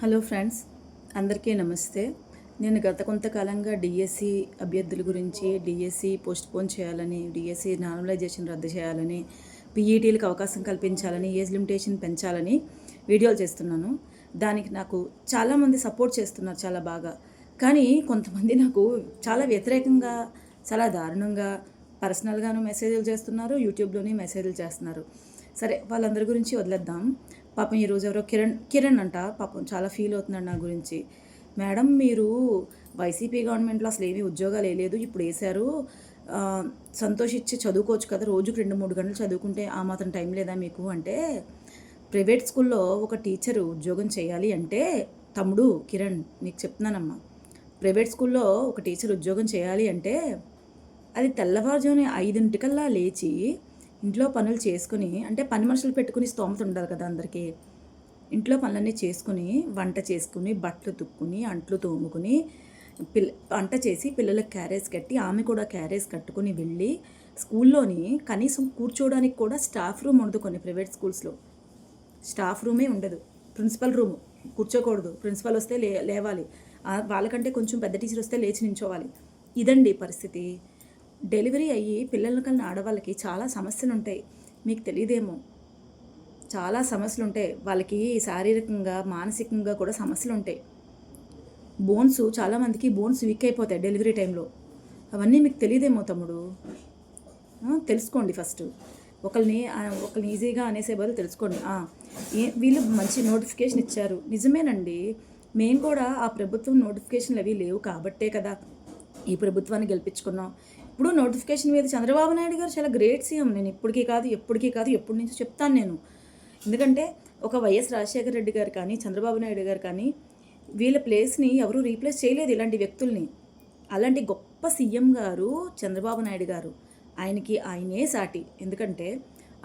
Hello friends అందరికీ నమస్తే. నేను గత కొంతకాలంగా డిఎస్సి అభ్యర్థుల గురించి డిఎస్సి పోస్ట్పోన్ చేయాలని డిఎస్సి నార్మలైజేషన్ రద్దు చేయాలని పీఈటీలకు అవకాశం కల్పించాలని ఏజ్ లిమిటేషన్ పెంచాలని వీడియోలు చేస్తున్నాను. దానికి నాకు చాలామంది సపోర్ట్ చేస్తున్నారు చాలా బాగా. కానీ కొంతమంది నాకు చాలా వ్యతిరేకంగా చాలా దారుణంగా పర్సనల్గాను మెసేజ్లు చేస్తున్నారు యూట్యూబ్లోనే మెసేజ్లు చేస్తున్నారు. సరే వాళ్ళందరి గురించి వదిలేద్దాం. పాపం ఈరోజు ఎవరో కిరణ్ కిరణ్ అంట. పాపం చాలా ఫీల్ అవుతున్నాడు నా గురించి. మేడం మీరు వైసీపీ గవర్నమెంట్లో అసలు ఏమీ ఉద్యోగాలు వేయలేదు. ఇప్పుడు వేశారు. సంతోషించి చదువుకోవచ్చు కదా. రోజుకు రెండు మూడు గంటలు చదువుకుంటే ఆ మాత్రం టైం లేదా మీకు? అంటే ప్రైవేట్ స్కూల్లో ఒక టీచర్ ఉద్యోగం చేయాలి అంటే తమ్ముడు కిరణ్ నీకు చెప్తున్నానమ్మా. ప్రైవేట్ స్కూల్లో ఒక టీచర్ ఉద్యోగం చేయాలి అంటే అది తెల్లవారుజామున ఐదింటికల్లా లేచి ఇంట్లో పనులు చేసుకుని అంటే పని మనుషులు పెట్టుకుని స్తోమత ఉండాలి కదా అందరికీ. ఇంట్లో పనులన్నీ చేసుకుని వంట చేసుకుని బట్టలు తుక్కుని అంట్లు తోముకుని పిల్ల వంట చేసి పిల్లలకు క్యారేజ్ కట్టి ఆమె కూడా క్యారేజ్ కట్టుకుని వెళ్ళి స్కూల్లోని కనీసం కూర్చోవడానికి కూడా స్టాఫ్ రూమ్ ఉండదు కొన్ని ప్రైవేట్ స్కూల్స్లో. స్టాఫ్ రూమే ఉండదు. Principal room. కూర్చోకూడదు. ప్రిన్సిపల్ వస్తే లే లేవాలి. వాళ్ళకంటే కొంచెం పెద్ద టీచర్ వస్తే లేచి నించోవాలి. ఇదండి పరిస్థితి. డెలివరీ అయ్యి పిల్లల కన్నా ఆడవాళ్ళకి చాలా సమస్యలు ఉంటాయి మీకు తెలియదేమో చాలా సమస్యలు ఉంటాయి వాళ్ళకి శారీరకంగా మానసికంగా కూడా సమస్యలు ఉంటాయి బోన్స్ చాలామందికి బోన్స్ వీక్ అయిపోతాయి డెలివరీ టైంలో. అవన్నీ మీకు తెలియదేమో తమ్ముడు? తెలుసుకోండి ఫస్ట్. ఒకరిని ఒకరిని ఈజీగా అనేసే బదులు తెలుసుకోండి. వీళ్ళు మంచి నోటిఫికేషన్ ఇచ్చారు. నిజమేనండి. మేము కూడా ఆ ప్రభుత్వం నోటిఫికేషన్లు అవి లేవు కాబట్టే కదా. ఈ ప్రభుత్వాన్ని గెలిపించుకున్నాం. ఇప్పుడు నోటిఫికేషన్ మీద చంద్రబాబు నాయుడు గారు చాలా గ్రేట్ సీఎం. నేను ఇప్పటికీ కాదు ఎప్పటికీ కాదు ఎప్పటి నుంచో చెప్తాను నేను. ఎందుకంటే ఒక వైఎస్ రాజశేఖర రెడ్డి గారు కానీ చంద్రబాబు నాయుడు గారు కానీ వీళ్ళ ప్లేస్ని ఎవరూ రీప్లేస్ చేయలేదు ఇలాంటి వ్యక్తుల్ని. అలాంటి గొప్ప సీఎం గారు చంద్రబాబు నాయుడు గారు. ఆయనకి ఆయనే సాటి. ఎందుకంటే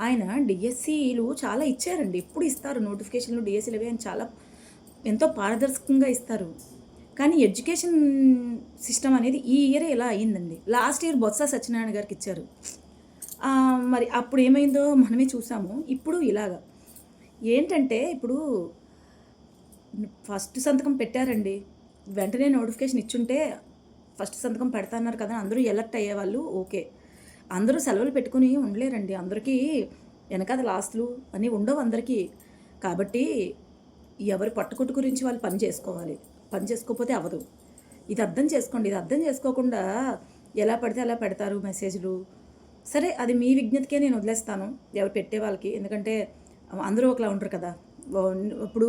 ఆయన డిఎస్సీలు చాలా ఇచ్చారండి. ఎప్పుడు ఇస్తారు నోటిఫికేషన్లు డిఎస్సీలు అవి ఆయన చాలా ఎంతో పారదర్శకంగా ఇస్తారు. కానీ ఎడ్యుకేషన్ సిస్టమ్ అనేది ఈ ఇయర్ ఇలా అయ్యిందండి. లాస్ట్ ఇయర్ బొత్స సత్యనారాయణ గారికి ఇచ్చారు. మరి అప్పుడు ఏమైందో మనమే చూసాము. ఇప్పుడు ఇలాగా. ఏంటంటే ఇప్పుడు ఫస్ట్ సంతకం పెట్టారండి. వెంటనే నోటిఫికేషన్ ఇచ్చుంటే ఫస్ట్ సంతకం పెడతాన్నారు కదా అందరూ ఎలక్ట్ అయ్యేవాళ్ళు. ఓకే. అందరూ సెలవులు పెట్టుకుని ఉండలేరండి. అందరికీ వెనకాల లాస్ట్లు అని ఉండవు అందరికీ. కాబట్టి ఎవరి పట్టుకుట్టు గురించి వాళ్ళు పని చేసుకోవాలి. పని చేసుకోకపోతే అవ్వదు. ఇది అర్థం చేసుకోండి ఇది అర్థం చేసుకోకుండా ఎలా పడితే అలా పెడతారు మెసేజ్లు. సరే అది మీ విజ్ఞతకే నేను వదిలేస్తాను ఎవరు పెట్టే వాళ్ళకి. ఎందుకంటే అందరూ ఒకలా ఉంటారు కదా. ఇప్పుడు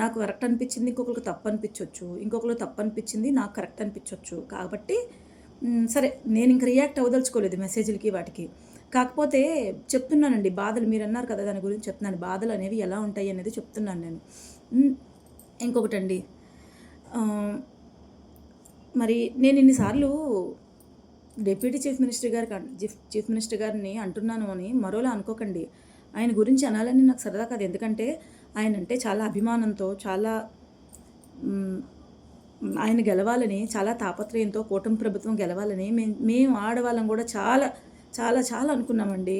నాకు కరెక్ట్ అనిపించింది ఇంకొకరికి తప్పు అనిపించవచ్చు ఇంకొకరు తప్పు అనిపించింది నాకు కరెక్ట్ అనిపించవచ్చు కాబట్టి సరే నేను ఇంక రియాక్ట్ అవ్వదలుచుకోలేదు మెసేజ్లకి వాటికి. కాకపోతే చెప్తున్నానండి బాధలు. మీరు అన్నారు కదా దాని గురించి చెప్తున్నాను. బాధలు అనేవి ఎలా ఉంటాయి అనేది చెప్తున్నాను నేను. ఇంకొకటండి. మరి నేను ఇన్నిసార్లు డిప్యూటీ చీఫ్ మినిస్టర్ గారికి చీఫ్ చీఫ్ మినిస్టర్ గారిని అంటున్నాను అని మరోలా అనుకోకండి. ఆయన గురించి అనాలని నాకు సరదా కాదు. ఎందుకంటే ఆయన అంటే చాలా అభిమానంతో చాలా ఆయన గెలవాలని చాలా తాపత్రయంతో కూటమి ప్రభుత్వం గెలవాలని మేము మేము ఆడవాళ్ళం కూడా చాలా చాలా చాలా అనుకున్నామండి.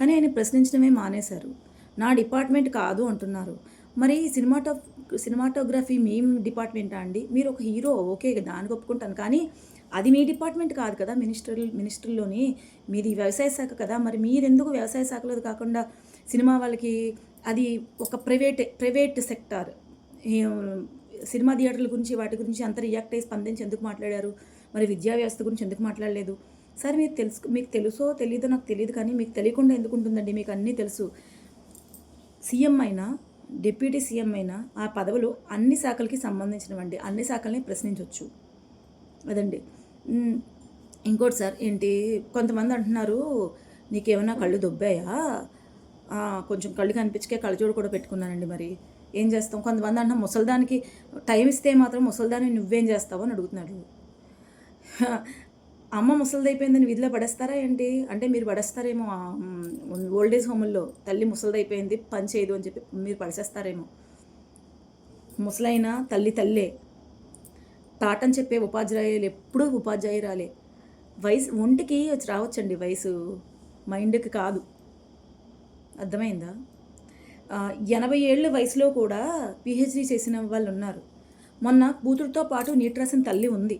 కానీ ఆయన ప్రశ్నించడమే మానేశారు. నా డిపార్ట్మెంట్ కాదు అంటున్నారు. మరి సినిమాటో సినిమాటోగ్రఫీ మీ డిపార్ట్మెంటా అండి? మీరు ఒక హీరో ఓకే దానికి ఒప్పుకుంటాను. కానీ అది మీ డిపార్ట్మెంట్ కాదు కదా మినిస్టర్ మినిస్టర్లోని మీది వ్యవసాయ శాఖ కదా. మరి మీరెందుకు వ్యవసాయ శాఖలో కాకుండా సినిమా వాళ్ళకి అది ఒక ప్రైవేట్ ప్రైవేట్ సెక్టార్. సినిమా థియేటర్ల గురించి వాటి గురించి అంత రియాక్ట్ అయ్యి స్పందించి ఎందుకు మాట్లాడారు? మరి విద్యా వ్యవస్థ గురించి ఎందుకు మాట్లాడలేదు? సరే మీకు తెలుసు మీకు తెలుసో తెలియదో నాకు తెలియదు కానీ మీకు తెలియకుండా ఎందుకు ఉంటుందండి? మీకు అన్నీ తెలుసు. సీఎం అయినా డిప్యూటీ సీఎం అయినా ఆ పదవులు అన్ని శాఖలకి సంబంధించినవండి. అన్ని శాఖల్ని ప్రశ్నించవచ్చు అదండి. ఇంకోటి సార్ ఏంటి? కొంతమంది అంటున్నారు నీకేమైనా కళ్ళు దొబ్బాయా? కొంచెం కళ్ళు కనిపించకే కళ్ళజోడు కూడా పెట్టుకున్నానండి మరి. ఏం చేస్తాం? కొంతమంది అంటున్నా ముసల్దానికి టైం ఇస్తే మాత్రం ముసల్దాన్ని నువ్వేం చేస్తావు? అని అడుగుతున్నాడు అమ్మ ముసలిదైపోయిందని వీధిలో పడేస్తారా ఏంటి? అంటే మీరు పడేస్తారేమో ఓల్డ్ ఏజ్ హోముల్లో తల్లి ముసలిదైపోయింది పని చేయదు అని చెప్పి మీరు పడిసేస్తారేమో. ముసలైన తల్లి తల్లే తాటని చెప్పే ఉపాధ్యాయులు ఎప్పుడూ ఉపాధ్యాయురాలే. వయసు ఒంటికి వచ్చి రావచ్చండి వయసు మైండ్కి కాదు. అర్థమైందా? ఎనభై ఏళ్ళ వయసులో కూడా పిహెచ్డి చేసిన వాళ్ళు ఉన్నారు మొన్న కూతురుతో పాటు నీట్ రాసిన తల్లి ఉంది.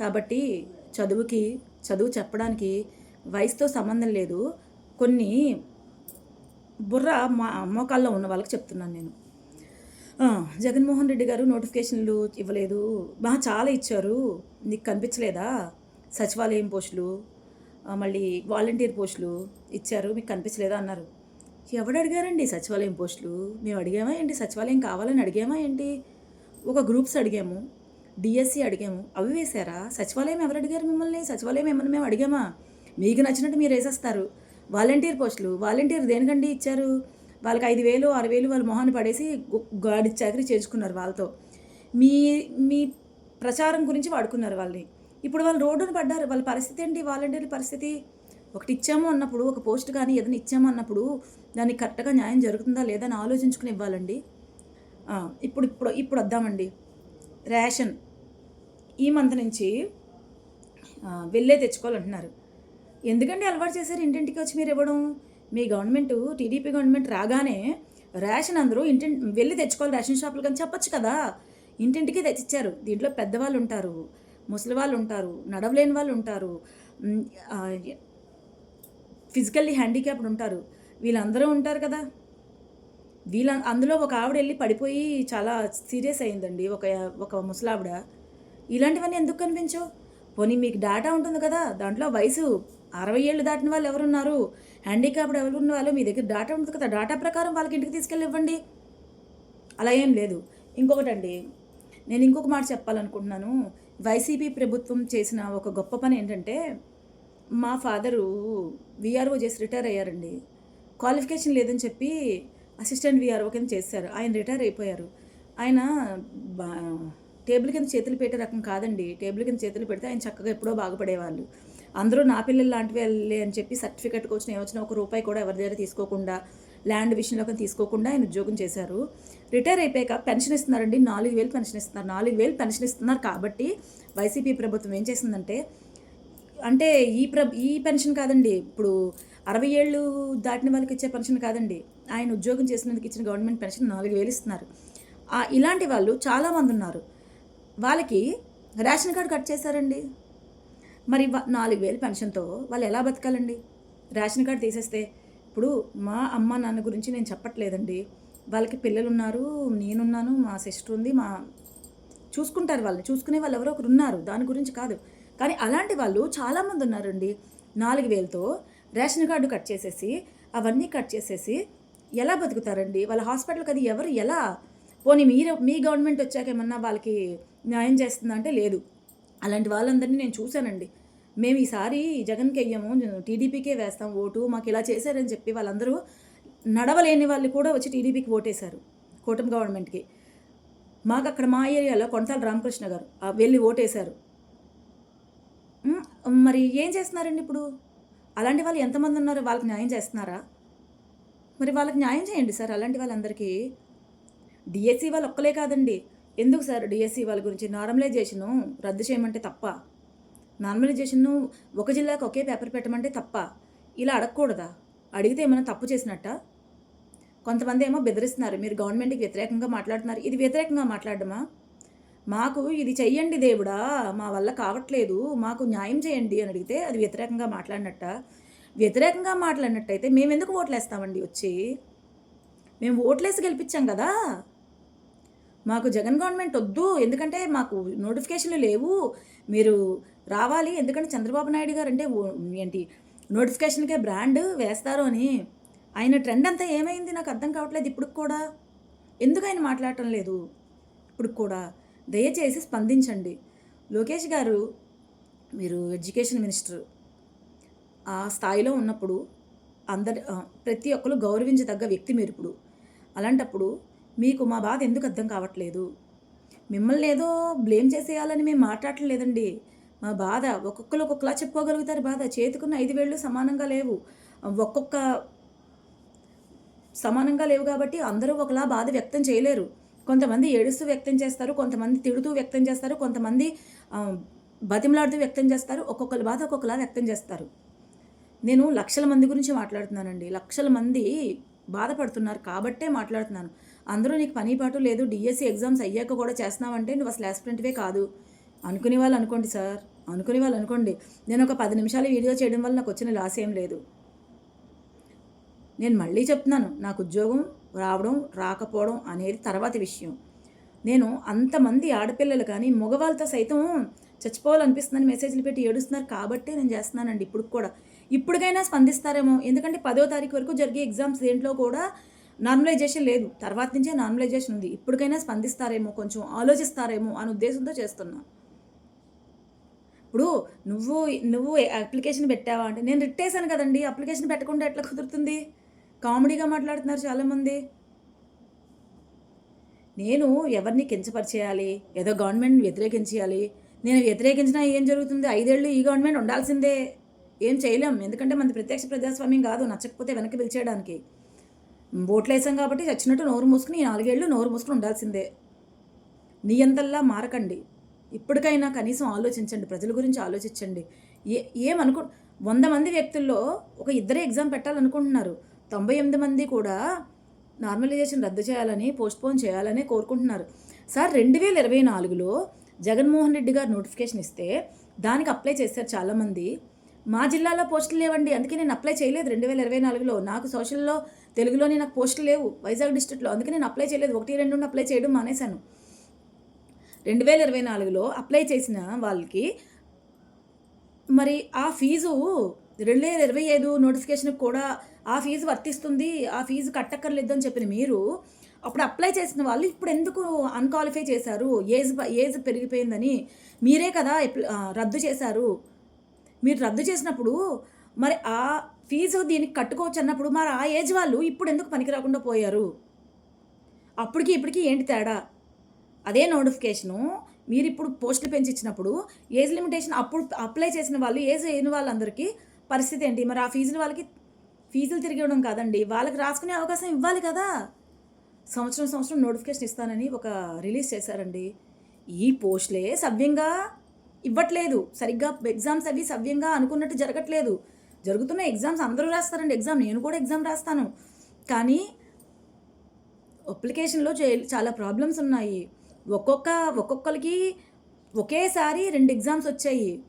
కాబట్టి చదువుకి చదువు చెప్పడానికి వయసుతో సంబంధం లేదు. కొన్ని బుర్ర మా మోకాల్లో ఉన్న వాళ్ళకి చెప్తున్నాను నేను. జగన్మోహన్ రెడ్డి గారు నోటిఫికేషన్లు ఇవ్వలేదు. మా చాలా ఇచ్చారు. నీకు కనిపించలేదా? సచివాలయం పోస్టులు మళ్ళీ వాలంటీర్ పోస్టులు ఇచ్చారు. మీకు కనిపించలేదా అన్నారు. ఎవడు అడిగారండి సచివాలయం పోస్టులు? మేము అడిగామా ఏంటి? సచివాలయం కావాలని అడిగామా ఏంటి? ఒక గ్రూప్స్ అడిగాము. డిఎస్సి అడిగాము అవి వేశారా? సచివాలయం ఎవరు అడిగారు మిమ్మల్ని? సచివాలయం ఏమన్నా మేము అడిగామా? మీకు నచ్చినట్టు మీరు వేసేస్తారు. వాలంటీర్ పోస్టులు వాలంటీర్ దేనికండి ఇచ్చారు? వాళ్ళకి ఐదు వేలు ఆరు వేలు వాళ్ళ మొహాన్ని పడేసి గాడి చాకరీ చేర్చుకున్నారు వాళ్ళతో. మీ మీ ప్రచారం గురించి వాడుకున్నారు వాళ్ళని. ఇప్పుడు వాళ్ళు రోడ్డును పడ్డారు. వాళ్ళ పరిస్థితి ఏంటి? వాలంటీర్ల పరిస్థితి? ఒకటి ఇచ్చాము అన్నప్పుడు ఒక పోస్ట్ కానీ ఏదైనా ఇచ్చాము అన్నప్పుడు దానికి కరెక్ట్గా న్యాయం జరుగుతుందా లేదా అని ఆలోచించుకుని ఇవ్వాలండి. ఇప్పుడు ఇప్పుడు ఇప్పుడు వద్దామండి. రేషన్ ఈ మంత్ నుంచి వెళ్ళే తెచ్చుకోవాలంటున్నారు. ఎందుకంటే అలవాటు చేశారు ఇంటింటికి వచ్చి మీరు ఇవ్వడం? మీ గవర్నమెంట్ టీడీపీ గవర్నమెంట్ రాగానే రేషన్ అందరూ ఇంటి వెళ్ళి తెచ్చుకోవాలి రేషన్ షాపులు కానీ చెప్పొచ్చు కదా? ఇంటింటికి తెచ్చిచ్చారు. దీంట్లో పెద్దవాళ్ళు ఉంటారు ముసలి వాళ్ళు ఉంటారు నడవలేని వాళ్ళు ఉంటారు ఫిజికల్లీ హ్యాండిక్యాప్డ్ ఉంటారు. వీళ్ళందరూ ఉంటారు కదా? వీళ్ళ అందులో ఒక ఆవిడ వెళ్ళి పడిపోయి చాలా సీరియస్ అయిందండి ఒక ఒక ముసలావిడ. ఇలాంటివన్నీ ఎందుకు కనిపించవు? పోనీ మీకు డేటా ఉంటుంది కదా దాంట్లో వయసు అరవై ఏళ్ళు దాటిన వాళ్ళు ఎవరున్నారు? హ్యాండిక్యాప్డ్ ఎవరు ఉన్న వాళ్ళు మీ దగ్గర డేటా ఉంటుంది కదా డేటా ప్రకారం వాళ్ళకి ఇంటికి తీసుకెళ్ళి ఇవ్వండి అలా ఏం లేదు. ఇంకొకటండి నేను ఇంకొక మాట చెప్పాలనుకుంటున్నాను. వైసీపీ ప్రభుత్వం చేసిన ఒక గొప్ప పని ఏంటంటే మా ఫాదరు విఆర్ఓ చేసి రిటైర్ అయ్యారండి. క్వాలిఫికేషన్ లేదని చెప్పి అసిస్టెంట్ విఆర్ఓ కింద చేశారు. ఆయన రిటైర్ అయిపోయారు. ఆయన బా టేబుల్ కింద చేతులు పెట్టే రకం కాదండి. టేబుల్ కింద చేతులు పెడితే ఆయన చక్కగా ఎప్పుడో బాగుపడేవాళ్ళు. అందరూ నా పిల్లలు లాంటివి వెళ్ళే అని చెప్పి సర్టిఫికెట్ వచ్చిన ఏమొచ్చినా ఒక రూపాయి కూడా ఎవరి దగ్గర తీసుకోకుండా ల్యాండ్ విషయంలో కానీ తీసుకోకుండా ఆయన ఉద్యోగం చేశారు. రిటైర్ అయిపోయాక పెన్షన్ ఇస్తున్నారండి. నాలుగు వేలు పెన్షన్ ఇస్తున్నారు. నాలుగు వేలు పెన్షన్ ఇస్తున్నారు కాబట్టి వైసీపీ ప్రభుత్వం ఏం చేసిందంటే అంటే ఈ ప్ర ఈ పెన్షన్ కాదండి. ఇప్పుడు అరవై ఏళ్ళు దాటిన వాళ్ళకి ఇచ్చే పెన్షన్ కాదండి. ఆయన ఉద్యోగం చేసినందుకు ఇచ్చిన గవర్నమెంట్ పెన్షన్ నాలుగు వేలు ఇస్తున్నారు. ఇలాంటి వాళ్ళు చాలామంది ఉన్నారు. వాళ్ళకి రేషన్ కార్డు కట్ చేశారండి. మరి నాలుగు వేలు పెన్షన్తో వాళ్ళు ఎలా బతకాలండి? రేషన్ కార్డు తీసేస్తే ఇప్పుడు మా అమ్మ నాన్న గురించి నేను చెప్పట్లేదండి. వాళ్ళకి పిల్లలు ఉన్నారు నేనున్నాను మా సిస్టర్ ఉంది మా చూసుకుంటారు వాళ్ళని. చూసుకునే వాళ్ళు ఎవరో ఒకరు ఉన్నారు. దాని గురించి కాదు. కానీ అలాంటి వాళ్ళు చాలామంది ఉన్నారండి. నాలుగు వేలతో రేషన్ కార్డు కట్ చేసేసి అవన్నీ కట్ చేసేసి ఎలా బతుకుతారండి? వాళ్ళ హాస్పిటల్కి అది ఎవరు ఎలా? పోనీ మీరు మీ గవర్నమెంట్ వచ్చాక ఏమన్నా వాళ్ళకి న్యాయం చేస్తుందా అంటే లేదు. అలాంటి వాళ్ళందరినీ నేను చూశానండి. మేము ఈసారి జగన్కి వెయ్యము టీడీపీకే వేస్తాం ఓటు మాకు ఇలా చేశారని చెప్పి వాళ్ళందరూ నడవలేని వాళ్ళు కూడా వచ్చి టీడీపీకి ఓటేశారు కూటమి గవర్నమెంట్కి. మాకు అక్కడ మా ఏరియాలో కొంతాల రామకృష్ణ గారు వెళ్ళి ఓటేశారు. మరి ఏం చేస్తున్నారండి ఇప్పుడు? అలాంటి వాళ్ళు ఎంతమంది ఉన్నారు? వాళ్ళకి న్యాయం చేస్తున్నారా? మరి వాళ్ళకి న్యాయం చేయండి సార్ అలాంటి వాళ్ళందరికీ. డిఎస్సి వాళ్ళు ఒక్కలే కాదండి. ఎందుకు సార్ డిఎస్సి వాళ్ళ గురించి? నార్మలైజేషను రద్దు చేయమంటే తప్ప. నార్మలైజేషన్ను ఒక జిల్లాకు ఒకే పేపర్ పెట్టమంటే తప్ప. ఇలా అడగకూడదా? అడిగితే ఏమైనా తప్పు చేసినట్ట? కొంతమంది ఏమో బెదిరిస్తున్నారు. మీరు గవర్నమెంట్కి వ్యతిరేకంగా మాట్లాడుతున్నారు. ఇది వ్యతిరేకంగా మాట్లాడడమా? మాకు ఇది చెయ్యండి దేవుడా మా వల్ల కావట్లేదు మాకు న్యాయం చేయండి అని అడిగితే అది వ్యతిరేకంగా మాట్లాడినట్ట. వ్యతిరేకంగా మాట్లాడినట్టయితే మేము ఎందుకు ఓట్లేస్తామండి వచ్చి? మేము ఓట్లేసి గెలిపించాం కదా. మాకు జగన్ గవర్నమెంట్ వద్దు ఎందుకంటే మాకు నోటిఫికేషన్లు లేవు. మీరు రావాలి ఎందుకంటే చంద్రబాబు నాయుడు గారు అంటే ఓ- ఏంటి నోటిఫికేషన్కే బ్రాండ్ వేస్తారు అని. ఆయన ట్రెండ్ అంతా ఏమైంది? నాకు అర్థం కావట్లేదు ఇప్పుడు కూడా. ఎందుకు ఆయన మాట్లాడటం లేదు? ఇప్పుడు కూడా. దయచేసి స్పందించండి. లోకేష్ గారు మీరు ఎడ్యుకేషన్ మినిస్టర్ ఆ స్థాయిలో ఉన్నప్పుడు అందరి ప్రతి ఒక్కరు గౌరవించదగ్గ వ్యక్తి మీరు ఇప్పుడు. అలాంటప్పుడు మీకు మా బాధ ఎందుకు అర్థం కావట్లేదు? మిమ్మల్ని ఏదో బ్లేమ్ చేసేయాలని మేము మాట్లాడలేదండి మా బాధ ఒక్కొక్కరు ఒక్కొక్కలా చెప్పుకోగలుగుతారు బాధ. చేతికున్న ఐదు వేళ్ళు సమానంగా లేవు. ఒక్కొక్క సమానంగా లేవు కాబట్టి అందరూ ఒకలా బాధ వ్యక్తం చేయలేరు. కొంతమంది ఏడుస్తూ వ్యక్తం చేస్తారు కొంతమంది తిడుతూ వ్యక్తం చేస్తారు కొంతమంది బతిమలాడుతూ వ్యక్తం చేస్తారు ఒక్కొక్కరి బాధ ఒక్కొక్కలా వ్యక్తం చేస్తారు. నేను లక్షల మంది గురించి మాట్లాడుతున్నానండి. లక్షల మంది బాధపడుతున్నారు కాబట్టే మాట్లాడుతున్నాను. అందరూ నీకు పని పాటు లేదు డిఎస్సి ఎగ్జామ్స్ అయ్యాక కూడా చేస్తున్నావంటే నువ్వు అసలు ఆస్పిరెంట్వే కాదు. అనుకునే వాళ్ళు అనుకోండి సార్ అనుకునే వాళ్ళు అనుకోండి. నేను ఒక పది నిమిషాలు వీడియో చేయడం వల్ల నాకు వచ్చిన లాస్ ఏం లేదు. నేను మళ్ళీ చెప్తున్నాను నాకు ఉద్యోగం రావడం రాకపోవడం అనేది తర్వాత విషయం. నేను అంతమంది ఆడపిల్లలు కానీ మగవాళ్ళతో సైతం చచ్చిపోవాలనిపిస్తుందని మెసేజ్లు పెట్టి ఏడుస్తున్నారు కాబట్టే నేను చేస్తున్నానండి ఇప్పుడు కూడా. ఇప్పటికైనా స్పందిస్తారేమో. ఎందుకంటే పదో తారీఖు వరకు జరిగే ఎగ్జామ్స్ దేంట్లో కూడా నార్మలైజేషన్ లేదు. తర్వాత నుంచే నార్మలైజేషన్ ఉంది. ఇప్పటికైనా స్పందిస్తారేమో కొంచెం ఆలోచిస్తారేమో అనే ఉద్దేశంతో చేస్తున్నా. ఇప్పుడు నువ్వు నువ్వు అప్లికేషన్ పెట్టావా అంటే నేను రిట్టేశాను కదండి. అప్లికేషన్ పెట్టకుండా ఎట్లా కుదురుతుంది? కామెడీగా మాట్లాడుతున్నారు చాలామంది. నేను ఎవరిని కించపరిచేయాలి? ఏదో గవర్నమెంట్ వ్యతిరేకించేయాలి? నేను వ్యతిరేకించినా ఏం జరుగుతుంది? ఐదేళ్ళు ఈ గవర్నమెంట్ ఉండాల్సిందే. ఏం చేయలేం. ఎందుకంటే మనది ప్రత్యక్ష ప్రజాస్వామ్యం కాదు నచ్చకపోతే వెనక్కి పిలిచేయడానికి. ఓట్లు వేసాం కాబట్టి చచ్చినట్టు నోరు మూసుకుని ఈ నాలుగేళ్ళు నోరు మూసుకుని ఉండాల్సిందే. నీ అంతల్లా మారకండి. ఇప్పటికైనా కనీసం ఆలోచించండి. ప్రజల గురించి ఆలోచించండి. ఏ ఏమనుకో వంద మంది వ్యక్తుల్లో ఒక ఇద్దరే ఎగ్జామ్ పెట్టాలనుకుంటున్నారు. తొంభై ఎనిమిది మంది కూడా నార్మలైజేషన్ రద్దు చేయాలని పోస్ట్పోన్ చేయాలని కోరుకుంటున్నారు. సార్ రెండు వేల ఇరవై నాలుగులో జగన్మోహన్ రెడ్డి గారు నోటిఫికేషన్ ఇస్తే దానికి అప్లై చేశారు చాలామంది. మా జిల్లాలో పోస్టులు లేవండి అందుకే నేను అప్లై చేయలేదు రెండు వేల ఇరవై నాలుగులో. నాకు సోషల్లో తెలుగులోనే నాకు పోస్టులు లేవు వైజాగ్ డిస్ట్రిక్ట్లో అందుకే నేను అప్లై చేయలేదు. ఒకటి రెండు నుండి అప్లై చేయడం మానేశాను. రెండు వేల ఇరవై నాలుగులో అప్లై చేసిన వాళ్ళకి మరి ఆ ఫీజు రెండు వేల ఇరవై ఐదు నోటిఫికేషన్కి కూడా ఆ ఫీజు వర్తిస్తుంది ఆ ఫీజు కట్టక్కర్లేదు అని చెప్పిన మీరు అప్పుడు అప్లై చేసిన వాళ్ళు ఇప్పుడు ఎందుకు అన్క్వాలిఫై చేశారు? ఏజ్ ఏజ్ పెరిగిపోయిందని మీరే కదా రద్దు చేశారు. మీరు రద్దు చేసినప్పుడు మరి ఆ ఫీజు దీనికి కట్టుకోవచ్చు అన్నప్పుడు మరి ఆ ఏజ్ వాళ్ళు ఇప్పుడు ఎందుకు పనికి రాకుండా పోయారు? అప్పటికి ఇప్పటికి ఏంటి తేడా? అదే నోటిఫికేషను మీరు ఇప్పుడు పోస్టులు పెంచి ఇచ్చినప్పుడు ఏజ్ లిమిటేషన్ అప్పుడు అప్లై చేసిన వాళ్ళు ఏజ్ అయిన వాళ్ళందరికీ పరిస్థితి ఏంటి? మరి ఆ ఫీజుని వాళ్ళకి ఫీజులు తిరిగి ఇవ్వడం కాదండి. వాళ్ళకి రాసుకునే అవకాశం ఇవ్వాలి కదా. సంవత్సరం సంవత్సరం నోటిఫికేషన్ ఇస్తానని ఒక రిలీజ్ చేశారండి. ఈ పోస్టులే సవ్యంగా ఇవ్వట్లేదు. సరిగ్గా ఎగ్జామ్స్ అవి సవ్యంగా అనుకున్నట్టు జరగట్లేదు. జరుగుతున్న ఎగ్జామ్స్ అందరూ రాస్తారండి. ఎగ్జామ్ నేను కూడా ఎగ్జామ్ రాస్తాను. కానీ అప్లికేషన్లో చే- చాలా ప్రాబ్లమ్స్ ఉన్నాయి. ఒక్కొక్క ఒక్కొక్కరికి ఒకేసారి రెండు ఎగ్జామ్స్ వచ్చాయి.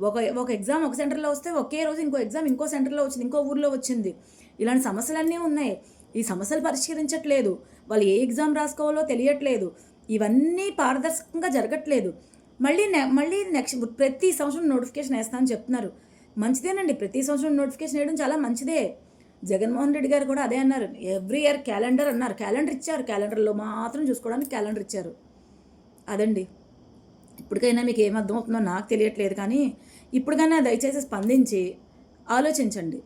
ఒక ఒక ఎగ్జామ్ ఒక సెంటర్లో వస్తే ఒకే రోజు ఇంకో ఎగ్జామ్ ఇంకో సెంటర్లో వచ్చింది ఇంకో ఊర్లో వచ్చింది. ఇలాంటి సమస్యలన్నీ ఉన్నాయి. ఈ సమస్యలు పరిష్కరించట్లేదు. వాళ్ళు ఏ ఎగ్జామ్ రాసుకోవాలో తెలియట్లేదు. ఇవన్నీ పారదర్శకంగా జరగట్లేదు. మళ్ళీ నె- మళ్ళీ నెక్స్ట్ ప్రతి సంవత్సరం నోటిఫికేషన్ వేస్తామని చెప్తున్నారు. మంచిదేనండి. ప్రతి సంవత్సరం నోటిఫికేషన్ వేయడం చాలా మంచిదే. జగన్మోహన్ రెడ్డి గారు కూడా అదే అన్నారు. ఎవ్రీ ఇయర్ క్యాలెండర్ అన్నారు. క్యాలెండర్ ఇచ్చారు. క్యాలెండర్లో మాత్రం చూసుకోవడానికి క్యాలెండర్ ఇచ్చారు. అదండి. ఇప్పటికైనా మీకు ఏమర్థమవుతుందో నాకు తెలియట్లేదు కానీ ఇప్పటికైనా దయచేసి స్పందించి ఆలోచించండి.